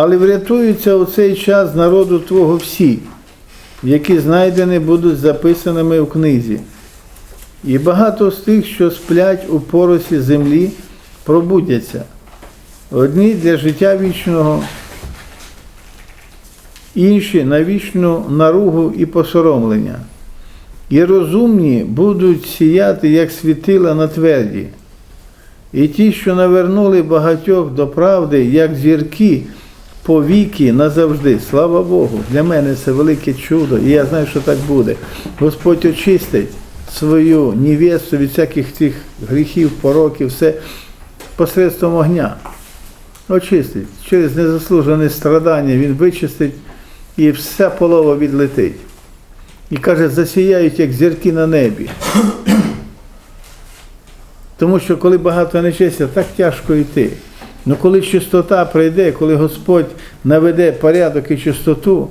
Але врятуються у цей час народу Твого всі, які знайдені будуть записаними в книзі. І багато з тих, що сплять у поросі землі, пробудяться. Одні для життя вічного, інші на вічну наругу і посоромлення. І розумні будуть сіяти, як світила на тверді. І ті, що навернули багатьох до правди, як зірки, повіки назавжди. Слава Богу, для мене це велике чудо, і я знаю, що так буде. Господь очистить свою невесту від всяких цих гріхів, пороків, все посредством огня. Очистить. Через незаслужене страдання він вичистить і вся полова відлетить. І каже, засіяють, як зірки на небі. Тому що коли багато нечестя, так тяжко йти. Ну коли чистота прийде, коли Господь наведе порядок і чистоту,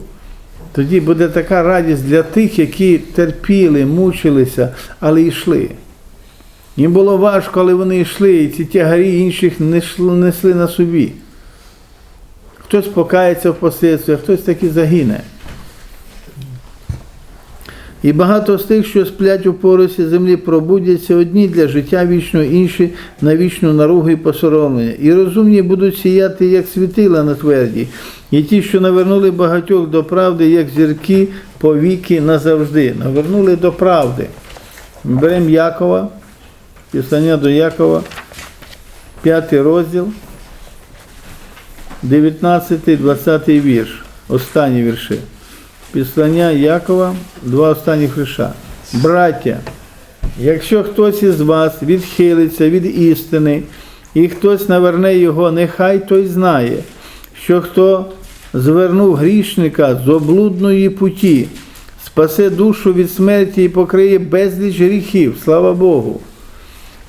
тоді буде така радість для тих, які терпіли, мучилися, але йшли. Їм було важко, але вони йшли, і ці тягарі інших несли, на собі. Хтось покається впоследстві, а хтось таки загине. І багато з тих, що сплять у поросі землі, пробудяться одні для життя вічного, інші на вічну наругу і посоромлення. І розумні будуть сіяти, як світила на тверді, і ті, що навернули багатьох до правди, як зірки повіки назавжди. Навернули до правди. Беремо Якова, писання до Якова, п'ятий розділ, 19-20 вірш, останні вірші. Післання Якова, два останні вірша. Браття, якщо хтось із вас відхилиться від істини, і хтось наверне його, нехай той знає, що хто звернув грішника з облудної путі, спасе душу від смерті і покриє безліч гріхів. Слава Богу.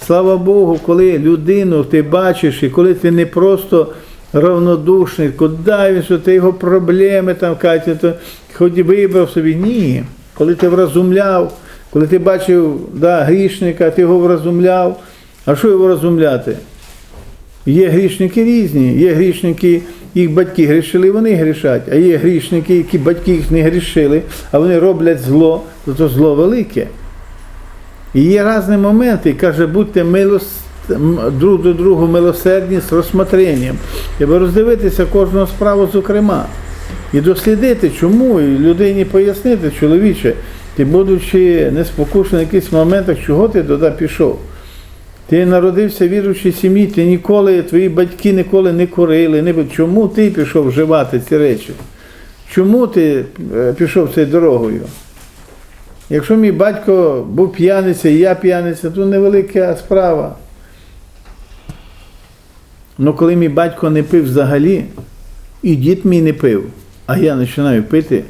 Слава Богу, коли людину ти бачиш, і коли ти не просто равнодушний, куди він, що ти його проблеми там Катя, то хоч вибрав собі. Ні. Коли ти вразумляв, коли ти бачив да, грішника, ти його вразумляв. А що його розумляти? Є грішники різні, є грішники, їх батьки грішили, вони грішать, а є грішники, які батьки їх не грішили, а вони роблять зло, то, то зло велике. І є різні моменти, каже, будьте милос... друг до другу милосердні з розсмотренням. Треба роздивитися кожного справу зокрема. І дослідити, чому, і людині пояснити, чоловіче, ти, будучи неспокушений в якихось моментах, чого ти туди пішов? Ти народився в віруючій сім'ї, ти ніколи, твої батьки ніколи не курили. Не... Чому ти пішов вживати ці речі? Чому ти е, пішов цією дорогою? Якщо мій батько був п'яниця і я п'яниця, то невелика справа. Ну коли мій батько не пив взагалі, і дід мій не пив, а я починаю пити,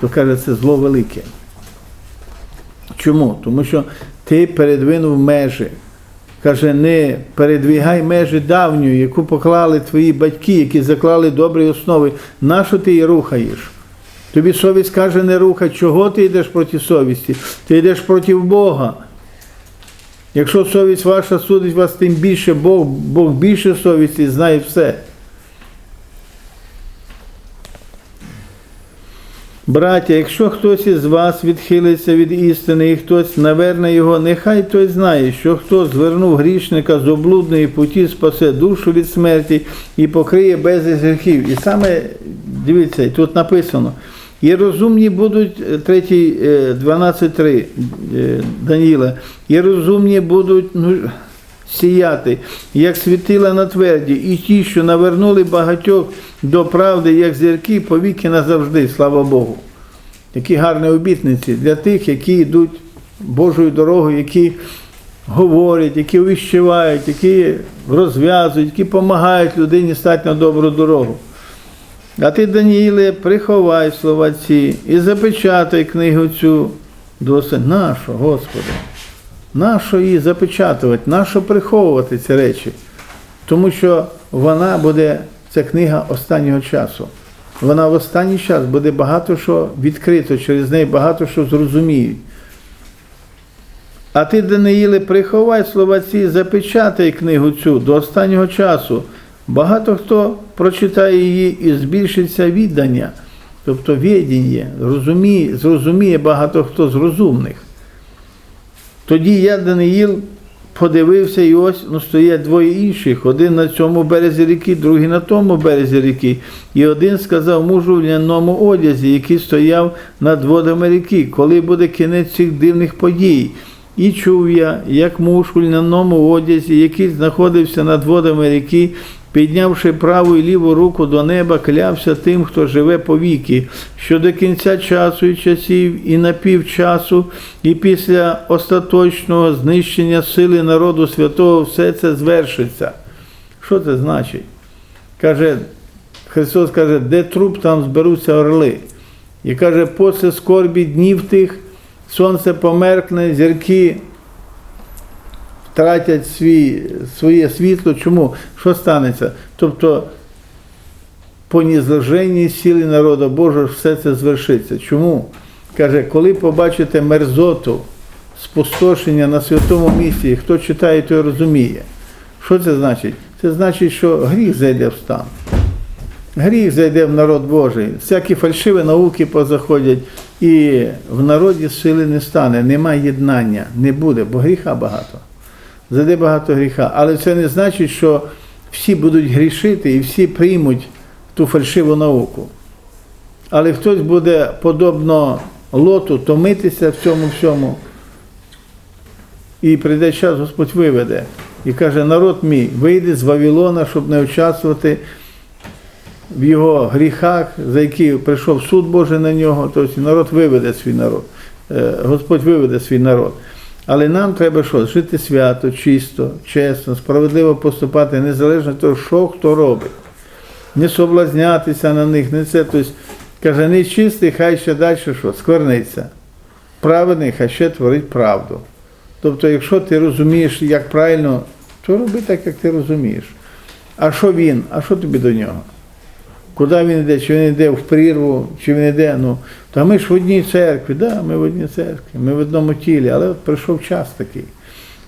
то каже, це зло велике. Чому? Тому що ти передвинув межі. Каже, не передвігай межі давньої, яку поклали твої батьки, які заклали добрі основи. Нащо ти її рухаєш? Тобі совість каже, не рухай. Чого ти йдеш проти совісті? Ти йдеш проти Бога. Якщо совість ваша судить вас, тим більше Бог, Бог більше совісті знає все. Браття, якщо хтось із вас відхилиться від істини і хтось наверне його, нехай той знає, що хто звернув грішника з облудної путі, спасе душу від смерті і покриє безліч гріхів. І саме дивіться, тут написано. І розумні будуть 3, 12.3 е, Даніла, і розумні будуть ну, сіяти, як світила на тверді, і ті, що навернули багатьох до правди, як зірки, повіки назавжди, слава Богу. Такі гарні обітниці для тих, які йдуть Божою дорогою, які говорять, які увіщувають, які розв'язують, які допомагають людині стати на добру дорогу. А ти, Даніїле, приховай слова ці і запечатай книгу цю досить нашу, Господи. Нащо її запечатувати, нащо приховувати ці речі? Тому що вона буде, ця книга останнього часу. Вона в останній час буде багато що відкрито, через неї багато що зрозуміють. А ти, Даниїле, приховай слова ці, запечатай книгу цю до останнього часу, Багато хто прочитає її і збільшиться віддання, тобто відіння, розуміє, зрозуміє багато хто з розумних. Тоді я, Даниїл, подивився, і ось ну, стоять двоє інших, один на цьому березі ріки, другий на тому березі ріки. І один сказав мужу в ляному одязі, який стояв над водами ріки, коли буде кінець цих дивних подій. І чув я, як муж у льняному одязі, який знаходився над водами ріки, піднявши праву і ліву руку до неба, клявся тим, хто живе повіки, що до кінця часу і часів, і на півчасу, і після остаточного знищення сили народу святого все це звершиться. Що це значить? Каже, Христос каже, де труп, там зберуться орли. І каже, после скорбі днів тих сонце померкне, зірки втратять свій, своє світло. Чому? Що станеться? Тобто по нізложенні сили народу Божого все це звершиться. Чому? Каже, коли побачите мерзоту, спустошення на святому місці, хто читає, той розуміє. Що це значить? Це значить, що гріх зайде в стан. Гріх зайде в народ Божий, всякі фальшиві науки позаходять, і в народі сили не стане, нема єднання, не буде, бо гріха багато. Зайде багато гріха. Але це не значить, що всі будуть грішити і всі приймуть ту фальшиву науку. Але хтось буде подобно лоту томитися в цьому всьому. І прийде час, Господь виведе. І каже, народ мій, вийди з Вавилона, щоб не участвувати в його гріхах, за які прийшов суд Божий на нього, тобто народ виведе свій народ. Е, Господь виведе свій народ. Але нам треба що? Жити свято, чисто, чесно, справедливо поступати, незалежно від того, що хто робить. Не соблазнятися на них, не це. Тобто, каже, нечистий, хай ще далі що? Скверниться. Праведний, хай ще творить правду. Тобто, якщо ти розумієш, як правильно, то роби так, як ти розумієш. А що він? А що тобі до нього? Куди він йде? Чи він йде в прірву, чи він йде? Ну, та ми ж в одній церкві, да, ми в одній церкві, ми в одному тілі, але от прийшов час такий.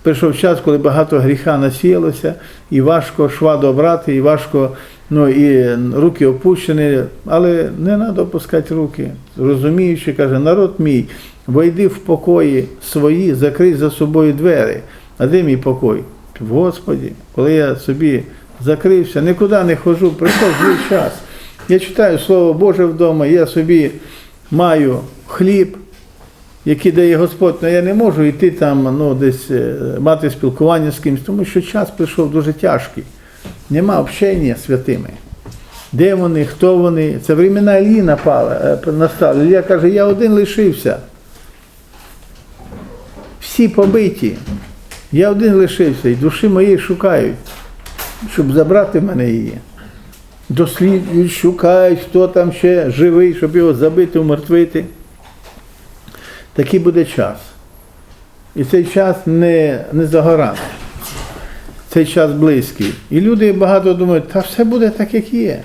Прийшов час, коли багато гріха насіялося, і важко шва добрати, і важко, ну і руки опущені, але не треба опускати руки. Розуміючи, каже, народ мій, войди в покої свої, закрий за собою двері. А де мій покой? В Господі, коли я собі закрився, нікуди не ходжу, прийшов злий час. Я читаю Слово Боже вдома, я собі маю хліб, який дає Господь, але я не можу йти там, ну, десь е, мати спілкування з кимось, тому що час прийшов дуже тяжкий. Нема общення святими. Де вони, хто вони? Це времена Іллі напали, е, настали. Ілля каже, я один лишився. Всі побиті. Я один лишився, і душі моєї шукають, щоб забрати в мене її. Досліджують, шукають, хто там ще живий, щоб його забити, умертвити. Такий буде час. І цей час не, не за горами. Цей час близький. І люди багато думають, та все буде так, як є.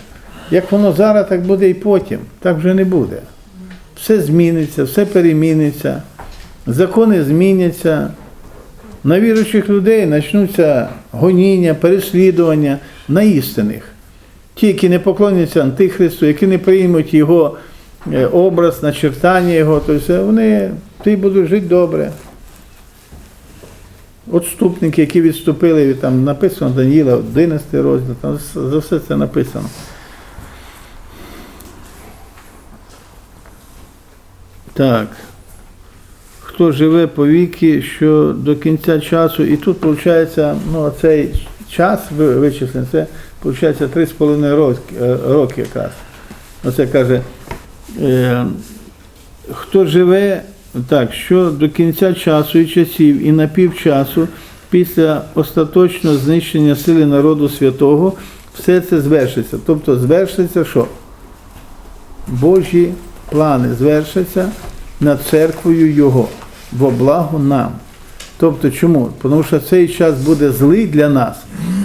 Як воно зараз, так буде і потім. Так вже не буде. Все зміниться, все переміниться, закони зміняться. На віруючих людей почнуться гоніння, переслідування на істинних. Ті, які не поклоняться Антихристу, які не приймуть його е, образ, начертання його, то все, вони ти будуть жити добре. Отступники, які відступили, там написано Даніла, 11 розділ, там за все це написано. Так. Хто живе по віки, що до кінця часу, і тут виходить, ну, цей час ви- вичислений, це виходить 3,5 роки, е, роки якраз. Оце каже, е, хто живе так, що до кінця часу і часів, і на півчасу, після остаточного знищення сили народу святого, все це звершиться. Тобто звершиться що? Божі плани звершаться над церквою Його во благо нам. Тобто чому? Тому що цей час буде злий для нас,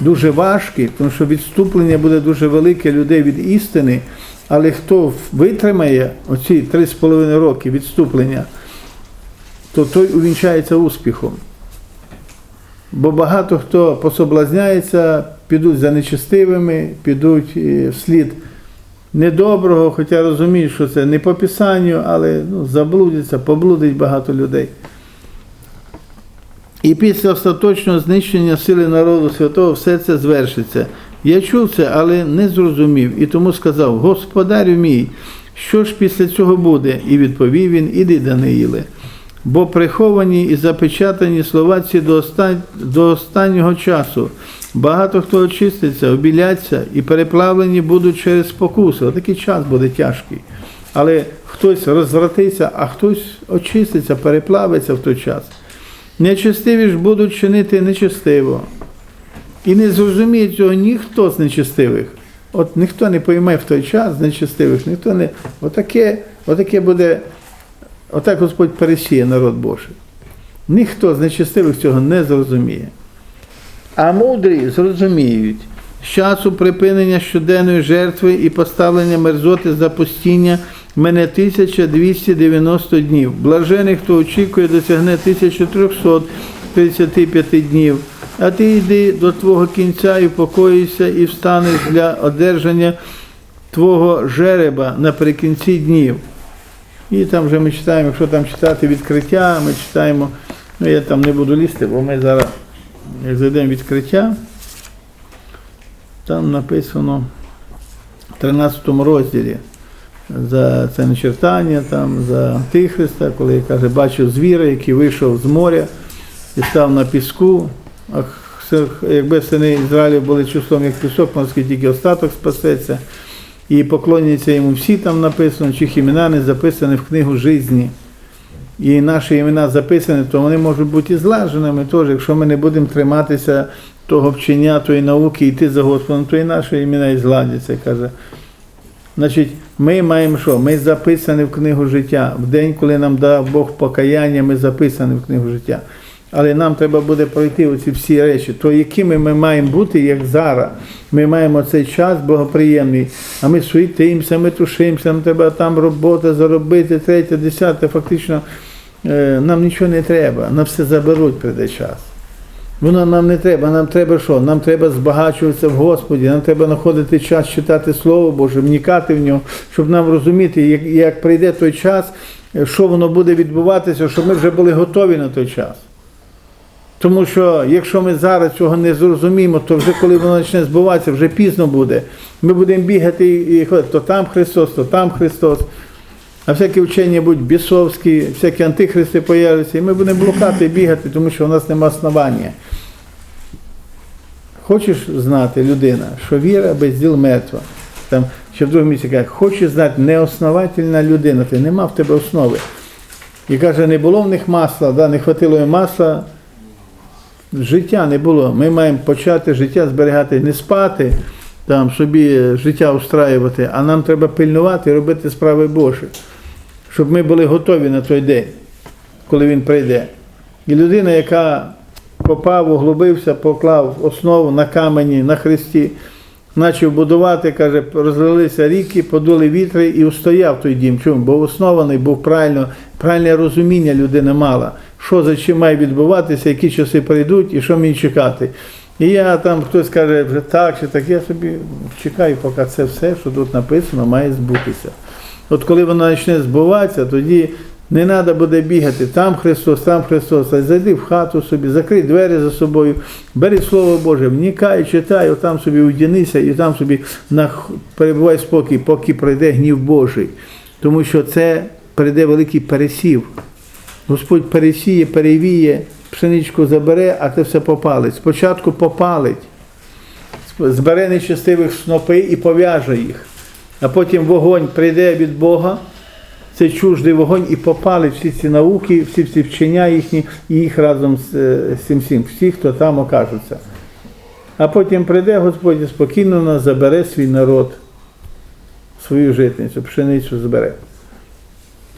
дуже важкий, тому що відступлення буде дуже велике людей від істини, але хто витримає оці 3,5 роки відступлення, то той увінчається успіхом. Бо багато хто пособлазняється, підуть за нечестивими, підуть е, вслід недоброго, хоча розуміють, що це не по Писанню, але ну, заблудиться, поблудить багато людей. І після остаточного знищення сили народу святого все це звершиться. Я чув це, але не зрозумів, і тому сказав: Господарю мій, що ж після цього буде? І відповів він, іди, Даниїле. Бо приховані і запечатані слова ці до, остан... до останнього часу. Багато хто очиститься, обіляться і переплавлені будуть через спокуси. Отакий час буде тяжкий. Але хтось розвратиться, а хтось очиститься, переплавиться в той час. Нечестиві ж будуть чинити нечестиво. І не зрозуміє цього ніхто з нечестивих. От ніхто не пойме в той час з нечестивих, ніхто не. Отаке, отаке буде, отак Господь пересіє народ Божий. Ніхто з нечестивих цього не зрозуміє. А мудрі зрозуміють, з часу припинення щоденної жертви і поставлення мерзоти запустіння мене 1290 днів. Блажений, хто очікує, досягне 1335 днів. А ти йди до твого кінця і покоїшся, і встанеш для одержання твого жереба наприкінці днів. І там вже ми читаємо, якщо там читати відкриття, ми читаємо, ну я там не буду лізти, бо ми зараз, як зайдемо відкриття, там написано в 13 розділі за це начертання, там, за Антихриста, коли каже, бачив звіра, який вийшов з моря і став на піску. А якби сини Ізраїлю були числом як пісок, морський тільки остаток спасеться. І поклоняться йому всі там написано, чиїх імена не записані в книгу житті. І наші імена записані, то вони можуть бути і злаженими теж. Якщо ми не будемо триматися того вчення, тої науки, йти за Господом, то і наші імена і зладяться, каже. Значить, ми маємо що? Ми записані в книгу життя. В день, коли нам дав Бог покаяння, ми записані в книгу життя. Але нам треба буде пройти оці всі речі, то якими ми маємо бути, як зараз. Ми маємо цей час благоприємний, а ми суетимося, ми тушимося, нам треба там робота заробити, третє, десяте, фактично е, нам нічого не треба, нам все заберуть прийде час. Воно нам не треба, нам треба що? Нам треба збагачуватися в Господі, нам треба знаходити час читати Слово Боже, вникати в нього, щоб нам розуміти, як, як прийде той час, що воно буде відбуватися, щоб ми вже були готові на той час. Тому що якщо ми зараз цього не зрозуміємо, то вже коли воно почне збуватися, вже пізно буде. Ми будемо бігати і ходити, то там Христос, то там Христос. А всякі вчення будуть бісовські, всякі антихристи появляться, і ми будемо блукати бігати, тому що у нас нема основання. Хочеш знати, людина, що віра без діл мертва. Там ще в другому місці каже, хочеш знати, неосновательна людина, ти нема в тебе основи. І каже, не було в них масла, да, не хватило їм масла, життя не було. Ми маємо почати життя зберігати, не спати, там, собі життя устраювати, а нам треба пильнувати і робити справи Божі, щоб ми були готові на той день, коли він прийде. І людина, яка попав, углубився, поклав основу на камені, на хресті, почав будувати, каже, розлилися ріки, подули вітри і устояв той дім. Чому? Бо оснований був правильно, правильне розуміння людина мала, що за чим має відбуватися, які часи прийдуть і що мені чекати. І я там хтось каже, вже так чи так, я собі чекаю, поки це все, що тут написано, має збутися. От коли воно почне збуватися, тоді не треба буде бігати, там Христос, там Христос, а зайди в хату собі, закрий двері за собою, бери Слово Боже, вникай, читай, отам собі удінися і там собі перебувай спокій, поки пройде гнів Божий. Тому що це прийде великий пересів. Господь пересіє, перевіє, пшеничку забере, а це все попалить. Спочатку попалить, збере нечестивих снопи і пов'яже їх. А потім вогонь прийде від Бога, цей чуждий вогонь і попали всі ці науки, всі ці вчення їхні, і їх разом е, з цим всім, всі, хто там окажуться. А потім прийде Господь і спокійно нас забере свій народ, свою житницю, пшеницю збере.